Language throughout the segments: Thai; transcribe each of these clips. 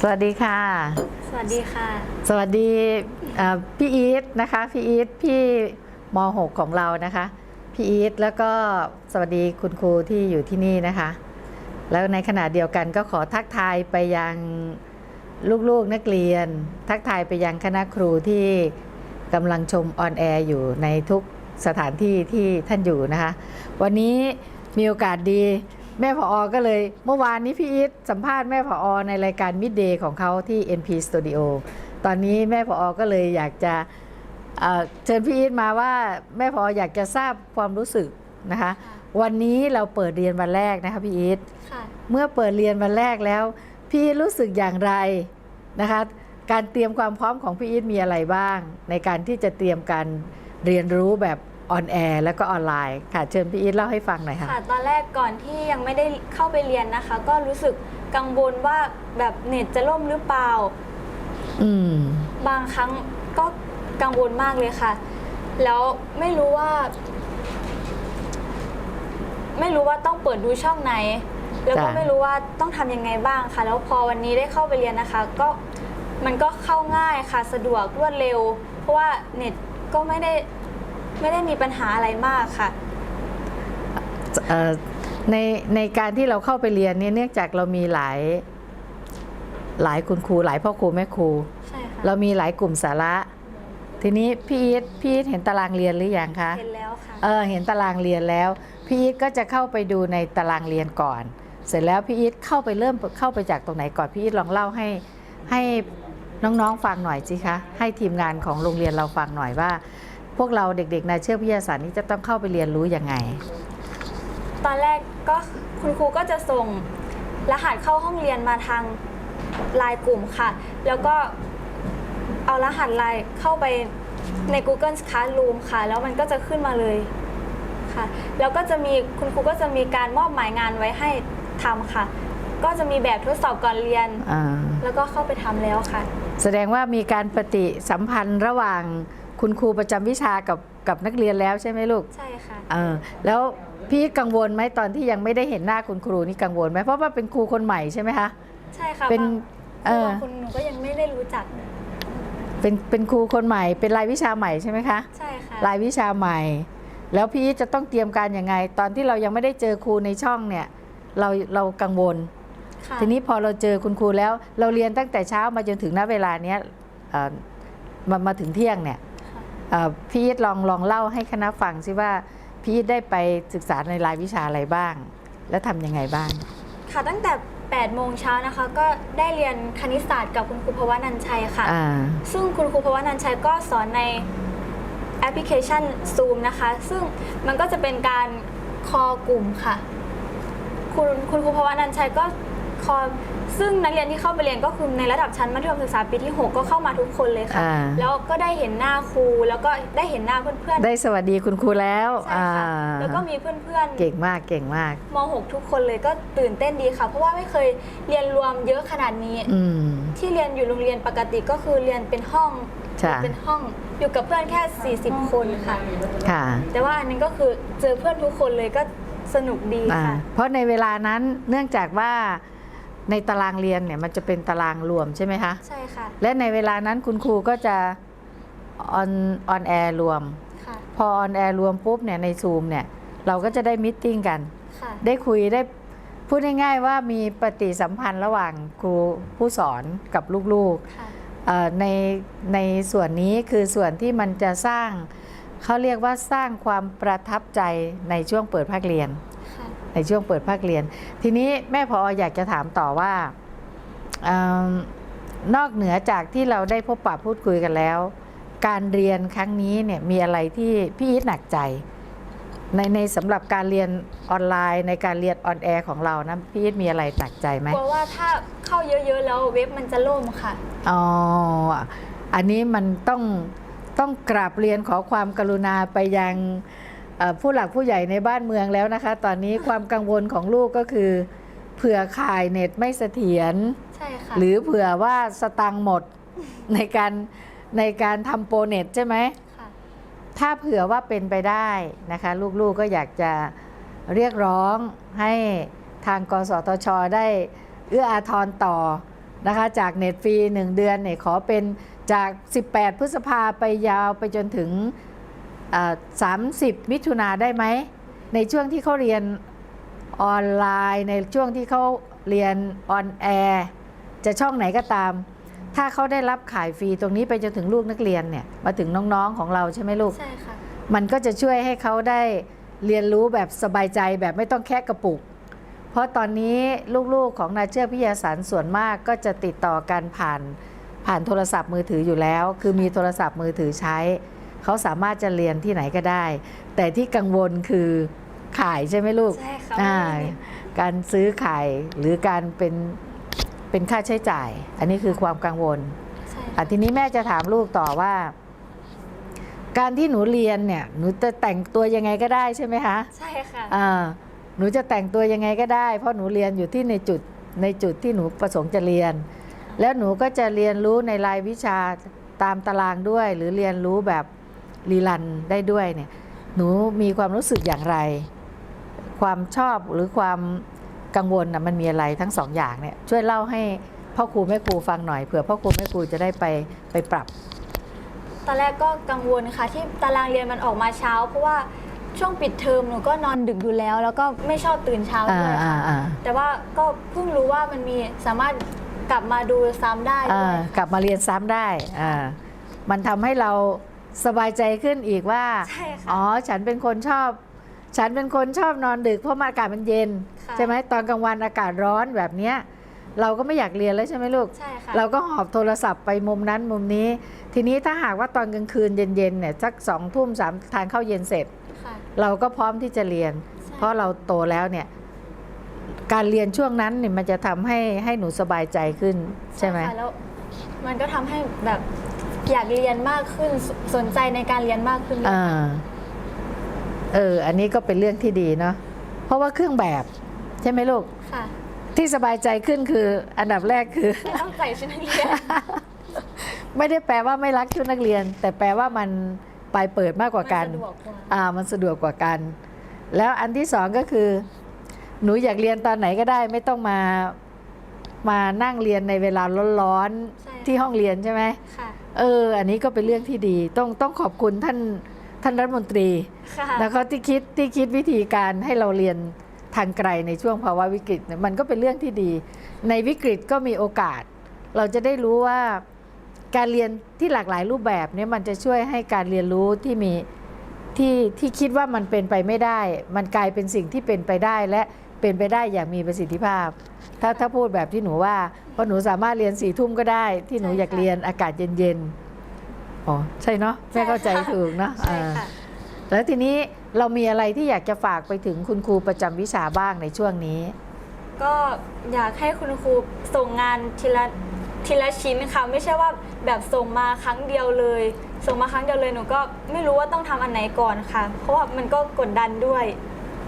สวัสดีค่ะ สวัสดีค่ะ สวัสดีเอ่อพี่อีทนะคะพี่อีทพี่ม .6 ของเรานะคะพี่อีทแล้วก็สวัสดีคุณครูที่อยู่ที่นี่นะคะ แล้วในขณะเดียวกันก็ขอทักทายไปยังลูกๆนักเรียน ทักทายไปยังคณะครูที่กำลังชมออนแอร์อยู่ในทุกสถานที่ที่ท่านอยู่นะคะ วันนี้มีโอกาสดี แม่ผออก็เลย เมื่อวานนี้พี่อีทสัมภาษณ์แม่ผออในรายการ Midday ของเขาที่ NP Studio ตอนนี้แม่ผออก็เลยอยากจะเอ่อเชิญพี่อีทมาว่าแม่ผอออยากจะทราบความรู้สึกนะคะ วันนี้เราเปิดเรียนวันแรกนะคะพี่อีทค่ะเมื่อเปิดเรียนวันแรกแล้ว พี่อีทรู้สึกอย่างไรนะคะ การเตรียมความพร้อมของพี่อีทมีอะไรบ้าง ในการที่จะเตรียมการเรียนรู้แบบ ออนแอร์แล้วก็ออนไลน์ค่ะ เชิญพี่อีทเล่าให้ฟังหน่อยค่ะ ค่ะตอนแรกก่อนที่ยังไม่ได้เข้าไปเรียนนะคะ ก็รู้สึกกังวลว่าแบบเน็ตจะล่มหรือเปล่า อืม บางครั้งก็กังวลมากเลยค่ะ แล้วไม่รู้ว่า ไม่รู้ว่าต้องเปิดดูช่องไหน แล้วก็จ้ะ ไม่รู้ว่าต้องทำยังไงบ้างค่ะ แล้วพอวันนี้ได้เข้าไปเรียนนะคะ ก็มันก็เข้าง่ายค่ะ สะดวกรวดเร็ว เพราะว่าเน็ตก็ไม่ได้ ไม่ได้มีปัญหาอะไรมากค่ะ เอ่อในในการที่เราเข้าไปเรียนเนี่ยเนื่องจากเรามีหลายหลายคุณครูหลายพ่อครูแม่ครู ใช่ค่ะเรามีหลายกลุ่มสาระ ทีนี้พี่อีทพี่อีทเห็นตารางเรียนหรือยังคะ เห็นแล้วค่ะ เออเห็นตารางเรียนแล้ว พี่อีทก็จะเข้าไปดูในตารางเรียนก่อน เสร็จแล้วพี่อีทเข้าไปเริ่มเข้าไปจากตรงไหนก่อนพี่อีทลองเล่าให้ให้น้องๆฟังหน่อยสิคะให้ทีมงานของโรงเรียนเราฟังหน่อยว่า พวกเราเด็กๆนายเชื่อวิทยาศาสตร์นี้จะต้องเข้าไปเรียนรู้ยังไง ตอนแรกก็คุณครูก็จะส่งรหัสเข้าห้องเรียนมาทางไลน์กลุ่มค่ะ แล้วก็เอารหัสไลน์เข้าไปใน Google Classroom ค่ะ แล้วมันก็จะขึ้นมาเลยค่ะ แล้วก็จะมีคุณครูก็จะมีการมอบหมายงานไว้ให้ทำค่ะ ก็จะมีแบบทดสอบก่อนเรียนอ่าแล้วก็เข้าไปทำแล้วค่ะ แสดงว่ามีการปฏิสัมพันธ์ระหว่าง คุณครูประจำวิชากับกับนักเรียนแล้วใช่ไหมลูกใช่ค่ะเออแล้วพี่กังวลไหมตอนที่ยังไม่ได้เห็นหน้าคุณครูนี่กังวลไหมเพราะว่าเป็นครูคนใหม่ใช่ไหมคะใช่ค่ะเป็นบางเออบางคนหนูก็ยังไม่ได้รู้จัก เป็นเป็นครูคนใหม่ เป็นรายวิชาใหม่ใช่ไหมคะใช่ค่ะรายวิชาใหม่ แล้วพี่จะต้องเตรียมการยังไง ตอนที่เรายังไม่ได้เจอครูในช่องเนี่ย เราเรากังวลค่ะทีนี้พอเราเจอคุณครูแล้ว เราเรียนตั้งแต่เช้ามาจนถึงณเวลาเนี้ยเอ่อมามาถึงเที่ยงเนี่ยค่ะเอ่อ พี่อีทลองลองเล่าให้คณะฟังสิว่าพี่อีทได้ไปศึกษาในรายวิชาอะไรบ้าง และทำยังไงบ้าง ค่ะตั้งแต่8โมงเช้านะคะก็ได้เรียนคณิตศาสตร์กับคุณครูพวนันชัยค่ะอ่าซึ่งคุณครูพวนันชัยก็สอนในแอปพลิเคชัน Zoom นะคะ ซึ่งมันก็จะเป็นการคอกลุ่มค่ะ คุณคุณครูพวนันชัยก็ คอซึ่งนักเรียนที่เข้าไปเรียนก็คือในระดับชั้นมัธยมศึกษาปีที่ 6 ก็เข้ามาทุกคนเลยค่ะ อ่า แล้วก็ได้เห็นหน้าครูแล้วก็ได้เห็นหน้าเพื่อนๆได้สวัสดีคุณครูแล้วใช่ค่ะอ่าแล้วก็มีเพื่อนๆ เก่งมากเก่งมาก ม .6 ทุกคนเลยก็ตื่นเต้นดีค่ะ เพราะว่าไม่เคยเรียนรวมเยอะขนาดนี้ อืม ที่เรียนอยู่โรงเรียนปกติก็คือเรียนเป็นห้องค่ะเป็นห้องอยู่กับเพื่อนแค่ 40 คนค่ะ ค่ะแต่ว่าอันนี้ก็คือเจอเพื่อนทุกคนเลยก็สนุกดีอ่าค่ะ เพราะในเวลานั้นเนื่องจากว่า ในตารางเรียนเนี่ยมันจะเป็นตารางรวมใช่ไหมคะ ใช่ค่ะ และในเวลานั้นคุณครูก็จะออนออนแอร์รวม ค่ะ พอออนแอร์รวมปุ๊บเนี่ยในซูมเนี่ยเราก็จะได้มิทติ้งกัน ค่ะ ได้คุยได้พูดง่ายๆว่ามีปฏิสัมพันธ์ระหว่างครูผู้สอนกับลูกค่ะ ๆเอ่อในในส่วนนี้คือส่วนที่มันจะสร้างเขาเรียกว่าสร้างความประทับใจในช่วงเปิดภาคเรียน ค่ะ ในช่วงเปิดภาคเรียน ทีนี้แม่พออยากจะถามต่อว่าเออนอกเหนือจากที่เราได้พบปะพูดคุยกันแล้ว การเรียนครั้งนี้เนี่ยมีอะไรที่พี่อีทหนักใจในในสำหรับการเรียนออนไลน์ในการเรียนออนแอร์ของเรานะพี่อีทมีอะไรหนักใจไหมกลัวว่าถ้าเข้าเยอะๆแล้วเว็บมันจะล่มค่ะอ๋ออันนี้มันต้องต้องกราบเรียนขอความกรุณาไปยังเอ่อ ผู้หลักผู้ใหญ่ในบ้านเมืองแล้วนะคะ ตอนนี้ความกังวลของลูกก็คือเผื่อข่ายเน็ตไม่เสถียรใช่ค่ะหรือเผื่อว่าสตังค์หมดในการในการทำโปรเน็ตใช่ไหมค่ะถ้าเผื่อว่าเป็นไปได้นะคะ ลูกๆก็อยากจะเรียกร้องให้ทางกสทช ได้เอื้ออาทรต่อนะคะ จากเน็ตฟรี 1 เดือนเนี่ยขอเป็นจาก 18 พฤษภาไปยาวไปจนถึงอ่า 30 มิถุนาได้ไหม ในช่วงที่เขาเรียนออนไลน์ ในช่วงที่เขาเรียนออนแอร์จะช่องไหนก็ตาม ถ้าเขาได้รับขายฟรีตรงนี้ไปจนถึงลูกนักเรียนเนี่ยมาถึงน้องๆของเราใช่ไหมลูก ใช่ค่ะ มันก็จะช่วยให้เขาได้เรียนรู้แบบสบายใจแบบไม่ต้องแค่กระปุก เพราะตอนนี้ลูกๆของนาเชื่อพิทยาสารส่วนมากก็จะติดต่อกันผ่านผ่านโทรศัพท์มือถืออยู่แล้ว คือมีโทรศัพท์มือถือใช้ เขาสามารถจะเรียนที่ไหนก็ได้ แต่ที่กังวลคือขายใช่ไหมลูกใช่ค่ะอ่าการซื้อขายหรือการเป็นเป็นค่าใช้จ่าย อันนี้คือความกังวลใช่อะทีนี้แม่จะถามลูกต่อว่า การที่หนูเรียนเนี่ยหนูจะแต่งตัวยังไงก็ได้ใช่ไหมคะใช่ค่ะอ่าหนูจะแต่งตัวยังไงก็ได้ เพราะหนูเรียนอยู่ที่ในจุดในจุดที่หนูประสงค์จะเรียน แล้วหนูก็จะเรียนรู้ในรายวิชาตามตารางด้วย หรือเรียนรู้แบบ รีลันได้ด้วยเนี่ยหนูมีความรู้สึกอย่างไร ความชอบหรือความกังวลนะมันมีอะไรทั้งสองอย่างเนี่ยช่วยเล่าให้พ่อครูแม่ครูฟังหน่อยเผื่อพ่อครูแม่ครูจะได้ไปไปปรับ ตอนแรกก็กังวลค่ะ ที่ตารางเรียนมันออกมาเช้า เพราะว่าช่วงปิดเทอมหนูก็นอนดึกอยู่แล้ว แล้วก็ไม่ชอบตื่นเช้าอ่าด้วยอ่าค่ะอ่าแต่ว่าก็เพิ่งรู้ว่ามันมีสามารถกลับมาดูซ้ำได้ด้อ่าวยกลับมาเรียนซ้ำได้อ่ามันทำให้เรา สบายใจขึ้นอีกว่า ใช่ค่ะ อ๋อ ฉันเป็นคนชอบ ฉันเป็นคนชอบนอนดึกเพราะอากาศมันเย็น ค่ะ ใช่ไหมตอนกลางวันอากาศร้อนแบบเนี้ยเราก็ไม่อยากเรียนแล้วใช่ไหมลูก ใช่ค่ะ เราก็หอบโทรศัพท์ไปมุมนั้นมุมนี้ ทีนี้ถ้าหากว่าตอนกลางคืนเย็นๆเนี่ยสักสองทุ่มสามทานข้าวเย็นเสร็จ ค่ะเราก็พร้อมที่จะเรียน ใช่เพราะเราโตแล้วเนี่ย การเรียนช่วงนั้นเนี่ยมันจะทำให้ให้หนูสบายใจขึ้นใช่ไหม ค่ะแล้วมันก็ทำให้แบบ อยากเรียนมากขึ้นสสนใจในการเรียนมากขึ้นด้วยอ่าเออ อันนี้ก็เป็นเรื่องที่ดีเนาะเพราะว่าเครื่องแบบ ใช่ไหมลูก ค่ะที่สบายใจขึ้นคืออันดับแรกคือ ไม่ต้องใส่ชุดนักเรียน ไม่ได้แปลว่าไม่รักชุดนักเรียน แต่แปลว่ามันปลายเปิดมากกว่ากันมันสะดวกกว่า อ่ามันสะดวกกว่ากัน แล้วอันที่สองก็คือ หนูอยากเรียนตอนไหนก็ได้ ไม่ต้องมามานั่งเรียนในเวลาร้อนใช่ๆ ที่ห้องเรียนใช่ไหมค่ะเออ อันนี้ก็เป็นเรื่องที่ดี ต้องต้องขอบคุณท่านท่านรัฐมนตรีค่ะนะคะที่คิดที่คิดวิธีการให้เราเรียนทางไกลในช่วงภาวะวิกฤตเนี่ยมันก็เป็นเรื่องที่ดี ในวิกฤตก็มีโอกาส เราจะได้รู้ว่าการเรียนที่หลากหลายรูปแบบเนี่ยมันจะช่วยให้การเรียนรู้ที่มีที่ที่คิดว่ามันเป็นไปไม่ได้ มันกลายเป็นสิ่งที่เป็นไปได้และ เป็นไปได้อย่างมีประสิทธิภาพ ถ้าถ้าพูดแบบที่หนูว่าเพราะหนูสามารถเรียนสี่ทุ่มก็ได้ ที่หนูอยากเรียนอากาศเย็นๆอ๋อใช่เนาะแม่เข้าใจถูกเนาะใช่อ่าค่ะแล้วทีนี้เรามีอะไรที่อยากจะฝากไปถึงคุณครูประจำวิชาบ้างในช่วงนี้ ก็อยากให้คุณครูส่งงานทีละทีละชิ้นค่ะไม่ใช่ว่าแบบส่งมาครั้งเดียวเลย ส่งมาครั้งเดียวเลยหนูก็ไม่รู้ว่าต้องทำอันไหนก่อนค่ะ เพราะว่ามันก็กดดันด้วย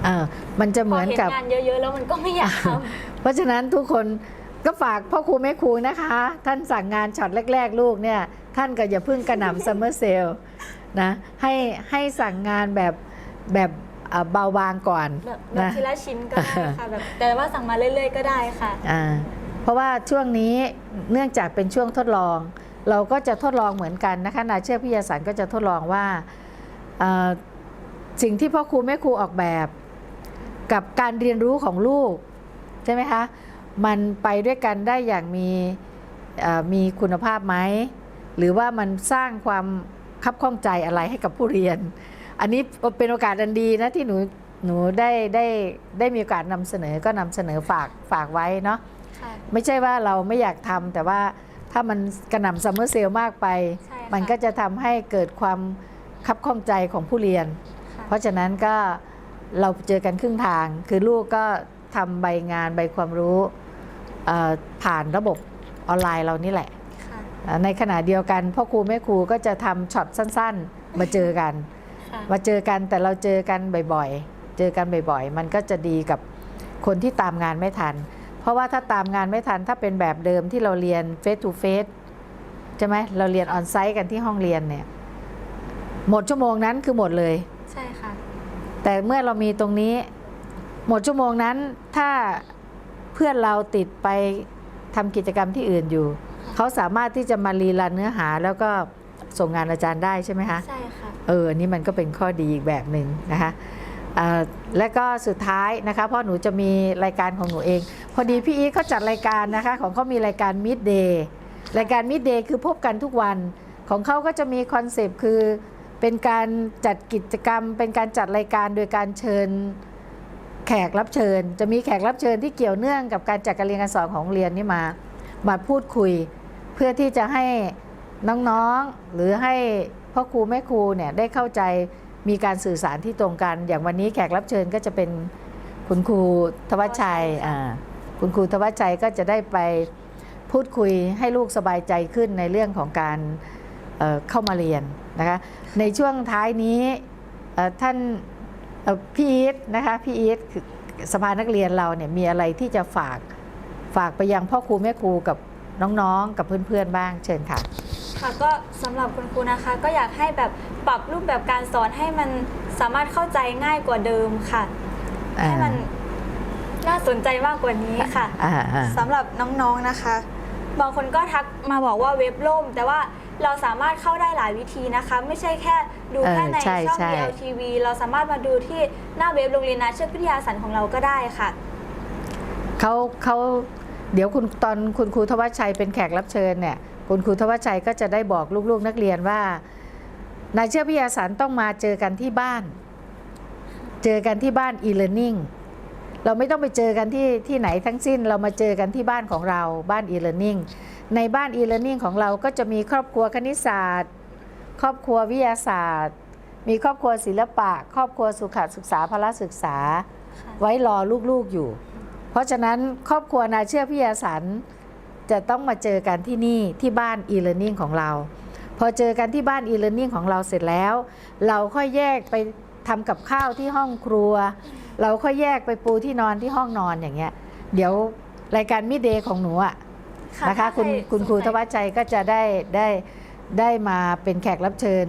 อ่ามันจะเหพอมือนเห็นกับงานเยอะๆแล้วมันก็ไม่อยากทเพราะฉะนั้นทุกคนก็ฝากพ่อครูแม่ครูนะคะ ท่านสั่งงานช็อตแรก ๆ ลูกเนี่ย ท่านก็อย่าเพิ่งกระหน่ำซัมเมอร์เซลนะให้ให้สั่งงานแบบแบบอ่าเบาบางก่อนำแบบแบบนะทีละชิ้นก็ได้ค่ะแบบแต่ว่าสั่งมาเรื่อยๆก็ได้ค่ะ อ่าเพราะว่าช่วงนี้เนื่องจากเป็นช่วงทดลอง เราก็จะทดลองเหมือนกันนะคะนาเชื่อพิยาสารก็จะทดลองว่าเอ่อสิ่งที่พ่อครูแม่ครูออกแบบ กับการเรียนรู้ของลูก ใช่ไหมคะ มันไปด้วยกันได้อย่างมีเอ่อมีคุณภาพไหม หรือว่ามันสร้างความคับข้องใจอะไรให้กับผู้เรียน อันนี้เป็นโอกาสอันดีนะที่หนูหนูได้ได้ได้มีโอกาสนำเสนอก็นำเสนอฝากฝากไว้เนาะค่ะไม่ใช่ว่าเราไม่อยากทำแต่ว่าถ้ามันกระหน่ำซัมเมอร์เซลมากไปใช่ค่ะมันก็จะทำให้เกิดความคับข้องใจของผู้เรียนค่ะเพราะฉะนั้นก็ เราเจอกันครึ่งทาง คือลูกก็ทำใบงานใบความรู้เอ่อผ่านระบบออนไลน์เรานี่แหละค่ะอ่าในขณะเดียวกันพ่อครูแม่ครูก็จะทำช็อตสั้น ๆ มาเจอกันค่ะมาเจอกันแต่เราเจอกันบ่อยๆ เจอกันบ่อยๆ มันก็จะดีกับคนที่ตามงานไม่ทัน เพราะว่าถ้าตามงานไม่ทันถ้าเป็นแบบเดิมที่เราเรียนเฟส to เฟสใช่ไหมเราเรียนออนไซต์กันที่ห้องเรียนเนี่ยหมดชั่วโมงนั้นคือหมดเลยใช่ค่ะ แต่เมื่อเรามีตรงนี้ หมดชั่วโมงนั้นถ้าเพื่อนเราติดไปทำกิจกรรมที่อื่นอยู่ เขาสามารถที่จะมารีรันเนื้อหาแล้วก็ส่งงานอาจารย์ได้ใช่ไหมคะใช่ค่ะเอออันนี้มันก็เป็นข้อดีอีกแบบหนึ่งนะคะอ่าและก็สุดท้ายนะคะเพราะหนูจะมีรายการของหนูเอง พอดีพี่อีทเขาจัดรายการนะคะ ของเขามีรายการ Mid Day รายการ Mid Day คือพบกันทุกวันของเขาก็จะมีคอนเซปต์คือ เป็นการจัดกิจกรรม เป็นการจัดรายการโดยการเชิญแขกรับเชิญ จะมีแขกรับเชิญที่เกี่ยวเนื่องกับการจัดการเรียนการสอนของเรียนนี่มามาพูดคุย เพื่อที่จะให้น้องๆหรือให้พ่อครูแม่ครูเนี่ยได้เข้าใจมีการสื่อสารที่ตรงกัน อย่างวันนี้แขกรับเชิญก็จะเป็นคุณครูทวัชชัยคุณครูทวัชชัยก็จะได้ไปพูดคุยให้ลูกสบายใจขึ้นในเรื่องของการเเข้ามาเรียน นะคะในช่วงท้ายนี้เอ่อท่านเอ่อพี่อีทนะคะพี่อีทคือสภานักเรียนเราเนี่ยมีอะไรที่จะฝากฝากไปยังพ่อครูแม่ครูกับน้องๆ กับเพื่อนๆบ้างเชิญค่ะค่ะก็สำหรับคุณครูนะคะก็อยากให้แบบปรับรูปแบบการสอนให้มันสามารถเข้าใจง่ายกว่าเดิมค่ะอ่าให้มันน่าสนใจมากกว่านี้ค่ะอ่าอ่าสำหรับน้องๆนะคะ บางคนก็ทักมาบอกว่าเว็บล่ม แต่ว่าเราสามารถเข้าได้หลายวิธีนะคะ ไม่ใช่แค่ดูแค่ในเออใช่ช่องใช่ DLTV เราสามารถมาดูที่หน้าเว็บโรงเรียนนาเชือกพิทยาสันของเราก็ได้ค่ะเขาเขาเดี๋ยวคุณตอนคุณครูทวัชชัยเป็นแขกรับเชิญเนี่ยคุณครูทวัชชัยก็จะได้บอกลูกๆนักเรียนว่านายเชื่อพิทยาสันต้องมาเจอกันที่บ้าน เจอกันที่บ้าน e-learning เราไม่ต้องไปเจอกันที่ที่ไหนทั้งสิ้นเรามาเจอกันที่บ้านของเราบ้าน e-learning ในบ้าน e-learning ของเราก็จะมีครอบครัวคณิตศาสตร์ ครอบครัววิทยาศาสตร์ มีครอบครัวศิลปะ ครอบครัวสุขศึกษาพละศึกษา ไว้รอลูกๆอยู่ เพราะฉะนั้นครอบครัวนาเชื่อพิยาสันจะต้องมาเจอกันที่นี่ที่บ้าน e-learning ของเรา พอเจอกันที่บ้าน e-learning ของเราเสร็จแล้ว เราค่อยแยกไปทำกับข้าวที่ห้องครัว เราค่อยแยกไปปูที่นอนที่ห้องนอนอย่างเงี้ย เดี๋ยวรายการมิเดย์ของหนูอะค่ะนะคะถ้าคุณใครคุณครูสนใจทวัชชัยก็จะได้ได้ได้มาเป็นแขกรับเชิญ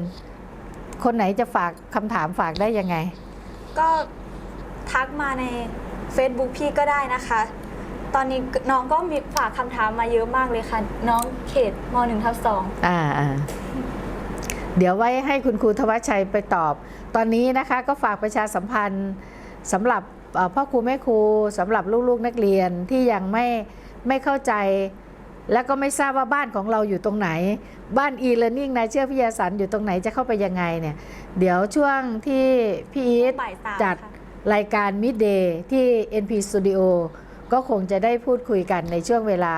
คนไหนจะฝากคำถามฝากได้ยังไง ก็ทักมาใน Facebook พี่ก็ได้นะคะ ตอนนี้น้องก็มีฝากคำถามมาเยอะมากเลยค่ะ น้องเขตม .1 ทับ2อ่าอ่าเดี๋ยวไว้ให้คุณครูทวัชชัยไปตอบ ตอนนี้นะคะก็ฝากประชาสัมพันธ์ สำหรับเอ่อพ่อครูแม่ครูสำหรับลูกๆนักเรียนที่ยังไม่ไม่เข้าใจ และก็ไม่ทราบว่าบ้านของเราอยู่ตรงไหน บ้าน e-learning นายเชื่อพิยาสันอยู่ตรงไหนจะเข้าไปยังไงเนี่ยเดี๋ยวช่วงที่พี่อีทบ่ายสามจัดค่ะรายการ Midday ที่ NP Studio ก็คงจะได้พูดคุยกันในช่วงเวลา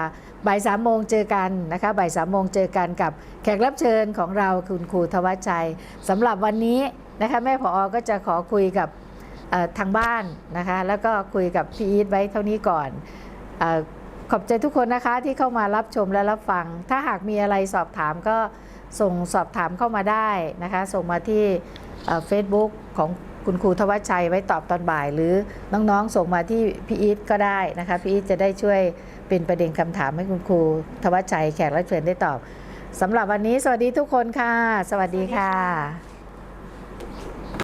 บ่ายสามโมงเจอกันนะคะบ่ายสามโมงเจอกันกับแขกรับเชิญของเราคุณครูทวัชชัยสำหรับวันนี้นะคะแม่ผออก็จะขอคุยกับเอ่อ ทางบ้านนะคะ แล้วก็คุยกับพี่อีทไว้เท่านี้ก่อนอขอบใจทุกคนนะคะที่เข้ามารับชมและรับฟัง ถ้าหากมีอะไรสอบถามก็ส่งสอบถามเข้ามาได้นะคะ ส่งมาที่เฟซบุ๊กของคุณครูทวัชชัยไว้ตอบตอนบ่าย หรือน้องๆส่งมาที่พี่อีทก็ได้นะคะพี่อีทจะได้ช่วยเป็นประเด็นคำถามให้คุณครูทวัชชัยแขกรับเชิญได้ตอบสำหรับวันนี้สวัสดีทุกคนค่ะ สวัสดีค่ะ